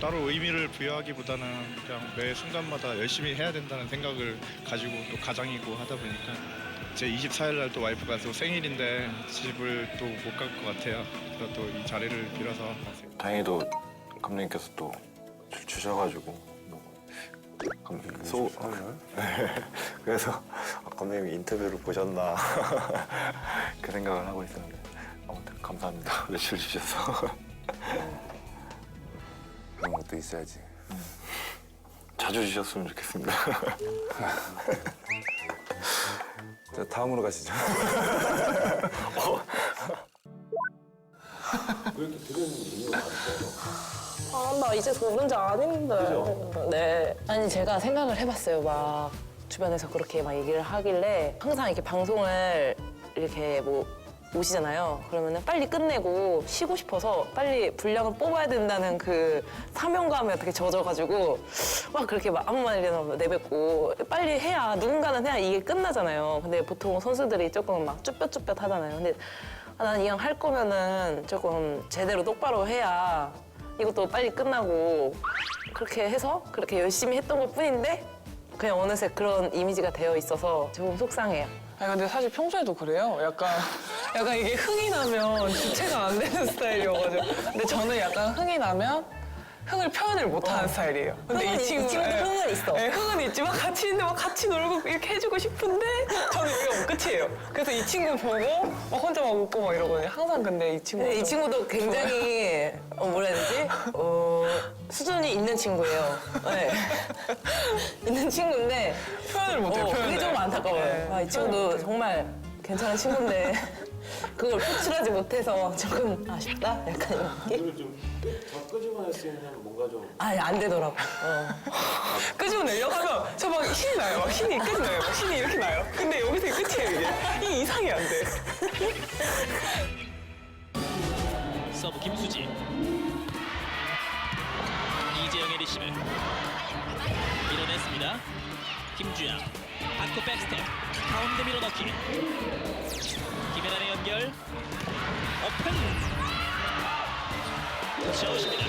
따로 의미를 부여하기보다는 그냥 매 순간마다 열심히 해야 된다는 생각을 가지고 또 가장이고 하다 보니까 제 24일 날 또 와이프가 또 생일인데 집을 또 못 갈 것 같아요. 그래서 또 이 자리를 빌어서 다행히도 감독님께서 또 주- 주셔가지고 뭐 감독님 소 네. 그래서 아, 감독님 인터뷰를 보셨나 그 생각을 하고 있었는데 아무튼 감사합니다. 며칠 주셔서 것도 있어야지. 자주 주셨으면 좋겠습니다 자, 다음으로 가시죠. 아, 나 이제 도전자 아닌데. 네. 아니, 제가 생각을 해봤어요. 막, 주변에서 그렇게 막 얘기를 하길래, 항상 이렇게 방송을 이렇게 뭐, 오시잖아요. 그러면은 빨리 끝내고 쉬고 싶어서 빨리 분량을 뽑아야 된다는 그 사명감에 어떻게 젖어가지고 막 그렇게 막 아무 말이나 내뱉고 빨리 해야 누군가는 해야 이게 끝나잖아요. 근데 보통 선수들이 조금 막 쭈뼛쭈뼛 하잖아요. 근데 아, 난 이왕 할 거면은 조금 제대로 똑바로 해야 이것도 빨리 끝나고 그렇게 해서 그렇게 열심히 했던 것 뿐인데 그냥 어느새 그런 이미지가 되어 있어서 조금 속상해요. 아니 근데 사실 평소에도 그래요. 약간 약간 이게 흥이 나면 주체가 안 되는 스타일이어가지고. 근데 저는 약간 흥이 나면 흥을 표현을 못하는 스타일이에요. 근데 흥은 이- 이 친구도 예. 흥은 있어. 예, 흥은 있지만 같이 있는데 막 같이 놀고 이렇게 해주고 싶은데 저는 이게 뭐 끝이에요. 그래서 이 친구 보고 막 혼자 막 웃고 막 이러거든요. 항상 근데 이 친구 근데 이 친구도 굉장히 어, 뭐라 해야 되지? 어, 수준이 있는 친구예요. 네. 있는 친구인데 표현을 못해요. 어, 그게 표현을. 좀 안타까워요. 네, 아, 이 친구도 정말 괜찮은 친구인데 그걸 표출하지 못해서 조금 아쉽다? 약간 이런 느낌? 더 끄집어낼 수 있는 뭔가 좀 아니, 안 되더라고. 어. 끄집어내려고 하면 저 막 힘이 나요. 막 힘이 끝이 나요. 막 힘이 이렇게 나요. 근데 여기서 끝이에요 이게. 이 이상이 안 돼. 서브 김수지 이재영의 리시브 밀어냈습니다 김주영 받고 백스텝 가운데 밀어넣기 연결 오픈 굿샷입니다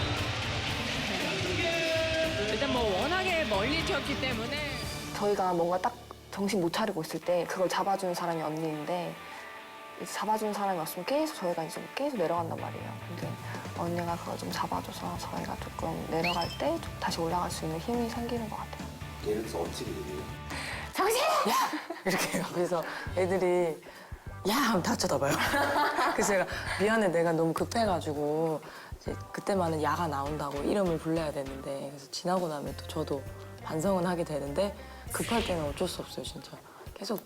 일단 뭐 워낙에 멀리 튀었기 때문에 저희가 뭔가 딱 정신 못 차리고 있을 때 그걸 잡아주는 사람이 언니인데 이제 잡아주는 사람이 없으면 계속 저희가 이제 계속 내려간단 말이에요. 근데 언니가 그걸 좀 잡아줘서 저희가 조금 내려갈 때좀 다시 올라갈 수 있는 힘이 생기는 것 같아요. 예를 들어서 어떻게 얘기해요? 정신! 이렇게 해요. 그래서 애들이 야 하면 다 쳐다봐요. 그래서 제가 미안해 내가 너무 급해가지고 이제 그때만은 야가 나온다고 이름을 불러야 되는데 그래서 지나고 나면 또 저도 반성은 하게 되는데 급할 때는 어쩔 수 없어요 진짜. 계속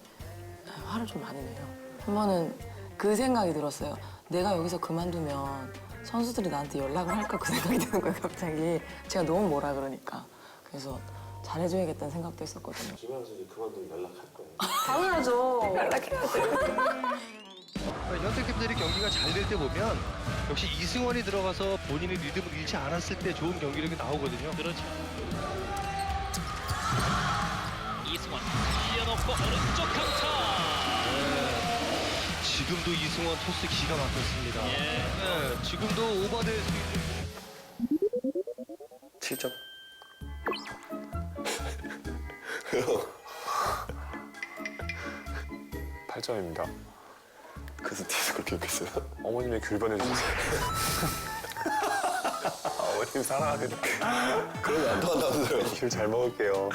화를 좀 많이 내요. 한 번은 그 생각이 들었어요. 내가 여기서 그만두면 선수들이 나한테 연락을 할까 그 생각이 드는 거예요 갑자기. 제가 너무 뭐라 그러니까. 그래서 잘해줘야겠다는 생각도 했었거든요. 김현 선수 이제 그만두면 연락할 거예요. 당연하죠. 현대팀들이 경기가 잘 될 때 보면 역시 이승원이 들어가서 본인의 리듬을 잃지 않았을 때 좋은 경기력이 나오거든요. 그렇죠 이승원 밀려넣고 오른쪽 강타 지금도 이승원 토스 기가 막혔습니다. 예. 네, 지금도 오버될 수 있는 7점 8점입니다. 그래서 뒤에서 그렇게 욕했어요 어머님의 귤 보내주세요. 어머님 사랑하니까 그러면 안 통한다면서요 귤 잘 먹을게요.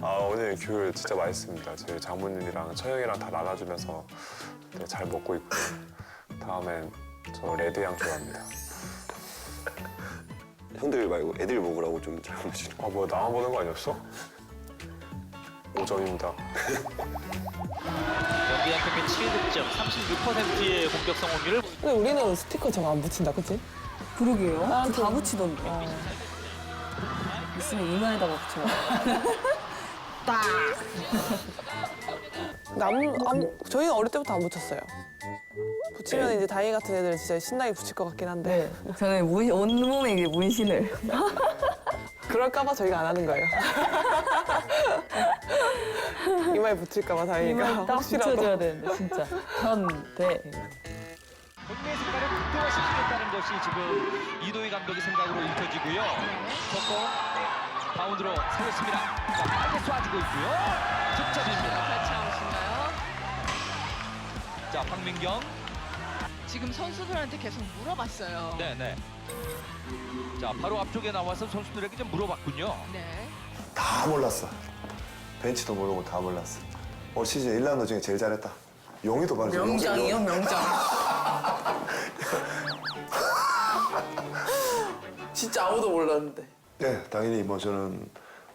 아 오늘 귤 진짜 맛있습니다. 저희 장모님이랑 처형이랑 다 나눠주면서 네, 잘 먹고 있고 다음엔 저 레드 향 좋아합니다. 형들 말고 애들 먹으라고 좀 잘못주는 아 뭐야 나만 보는 거 아니었어? 5점입니다. 경기 한 평균 7득점 36%의 공격 성공률을 근데 우리는 스티커 저거 안 붙인다, 그치? 그러게요. 나는 다 붙이던데. 있으면 이마에다가 붙여. 딱. 남, 안, 저희는 어릴 때부터 안 붙였어요. 붙이면 이제 다이 같은 애들은 진짜 신나게 붙일 것 같긴 한데 저는 문, 온몸에 이게 문신을. 그럴까봐 저희가 안 하는 거예요. 이마에 붙일까봐 다이가 이마에 딱 혹시라도 붙여줘야 되는데, 진짜. 현, 대. 본인의 색깔을 극대화 시키겠다는 것이 지금 이도희 감독의 생각으로 읽혀지고요. 속공 바운드로 세웠습니다. 자, 빠르게 쏴주고 있고요. 득점입니다. 같이? 자, 박민경. 지금 선수들한테 계속 물어봤어요. 네네. 자, 바로 앞쪽에 나와서 선수들에게 좀 물어봤군요. 네. 다 몰랐어. 벤치도 모르고 다 몰랐어. 올 시즌 1라운드 중에 제일 잘했다. 용이도 말이죠. 명장이요, 용- 명장. 진짜 아무도 몰랐는데. 네, 당연히 뭐 저는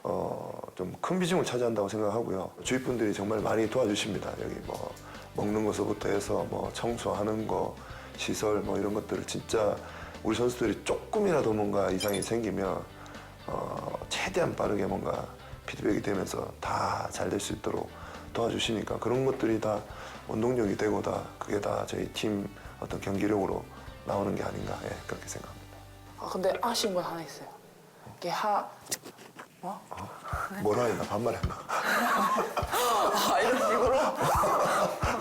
어, 좀 큰 비중을 차지한다고 생각하고요. 주위 분들이 정말 많이 도와주십니다. 여기 뭐 먹는 것부터 해서 뭐 청소하는 거, 시설 뭐 이런 것들을 진짜 우리 선수들이 조금이라도 뭔가 이상이 생기면 어, 최대한 빠르게 뭔가 피드백이 되면서 다 잘 될 수 있도록 도와주시니까 그런 것들이 다 원동력이 되고 다 그게 다 저희 팀 어떤 경기력으로 나오는 게 아닌가 예, 그렇게 생각합니다. 아, 근데 아쉬운 건 하나 있어요. 이게 하, 뭐라 했나 반말했나 아, 이런 식으로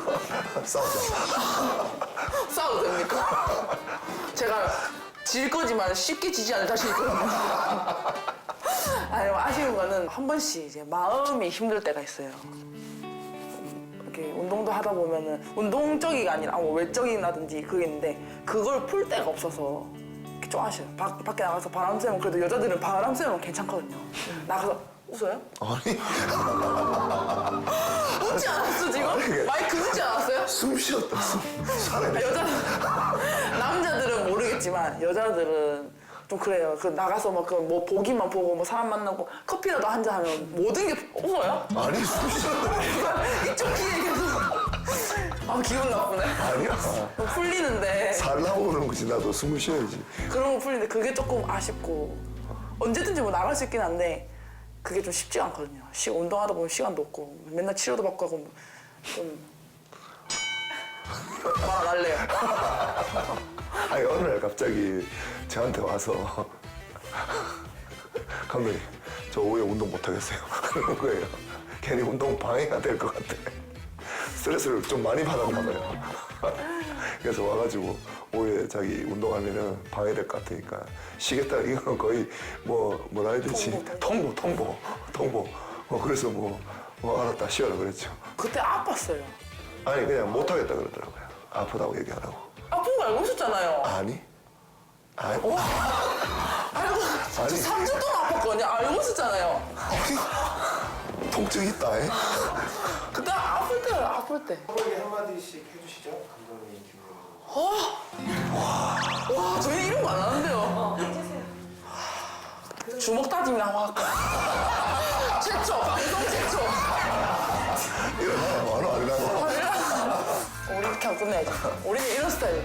싸우자. 싸워도 됩니까? 제가 질 거지만 쉽게 지지 않을 자신 있거든요. 아니, 아쉬운 거는 한 번씩 이제 마음이 힘들 때가 있어요. 음, 이렇게 운동도 하다 보면은 운동적이가 아니라 뭐 외적이라든지 그게 있는데 그걸 풀 데가 없어서 이렇게 좀 아쉬워요. 밖, 밖에 나가서 바람 쐬면 그래도 여자들은 바람 쐬면 괜찮거든요. 나가서 웃어요? 아니 웃지 않았어 지금? 마이크 웃지 않았어요? 숨 쉬었다. 숨 사람이 아, 여자 남자들은 모르겠지만 여자들은 좀 그래요. 그 나가서 막그뭐 보기만 보고 뭐 사람 만나고 커피라도 한 잔 하면 모든 게 웃어요? 아니 숨 쉬었다 이쪽 귀에 계속. 아 기분 나쁘네. 아니야. 풀리는데. 살 나오는 거지 나도. 숨을 쉬어야지. 그런 거 풀리는데 그게 조금 아쉽고. 언제든지 뭐 나갈 수 있긴 한데 그게 좀 쉽지가 않거든요. 시 운동하다 보면 시간도 없고 맨날 치료도 받고 하고 좀 말안 할래요. 아니 어느 날 갑자기 저한테 와서 감독님 저 오후에 운동 못 하겠어요. 그러는 거예요. 괜히 운동 방해가 될 것 같아. 스트레스를 좀 많이 받았나 봐요. 그래서 와가지고 오후에 자기 운동하면은 방해될 것 같으니까 쉬겠다. 이거는 거의 뭐 뭐라 해야 되지? 통보 통보 통보. 어, 그래서 뭐, 뭐 알았다. 쉬어라 그랬죠. 그때 아팠어요. 아니 그냥 못 하겠다 그러더라고요 아프다고 얘기 안 하고 아픈 거 알고 있었잖아요. 아니 아니 알고 저 아니. 3주 동안 아팠거든요. 알고 있었잖아요. 통증 있다 에? 그때 아플 때 아플 때. 서로에게 한마디씩 해주시죠 감독님 김민호 와 저희 이런 거 안 하는데요. 주먹 할까? 최초 방송 최초. 일어나 많아 안 일어나 우리 이렇게 하고 끝내야지. 우리는 이런 스타일.